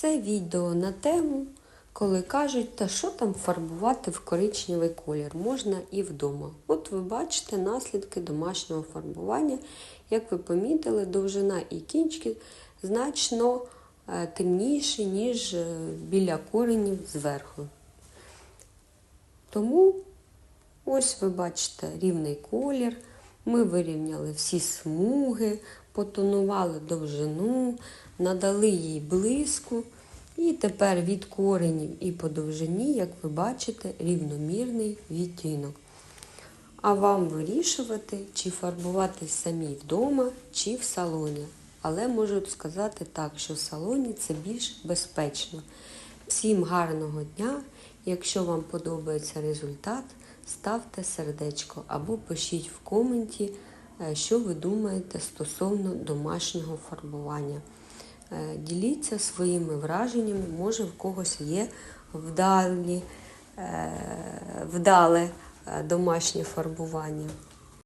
Це відео на тему, коли кажуть, та що там фарбувати в коричневий колір, можна і вдома. От ви бачите наслідки домашнього фарбування. Як ви помітили, довжина і кінчики значно е, темніші, ніж е, біля коренів зверху. Тому ось ви бачите рівний колір. Ми вирівняли всі смуги, потонували довжину, надали їй блиску. І тепер від коренів і по довжині, як ви бачите, рівномірний відтінок. А вам вирішувати, чи фарбувати самі вдома, чи в салоні. Але можу сказати так, що в салоні це більш безпечно. Всім гарного дня! Якщо вам подобається результат, ставте сердечко або пишіть в коменті, е, що ви думаєте стосовно домашнього фарбування. Е, Діліться своїми враженнями, може в когось є вдалі, е, вдале домашнє фарбування.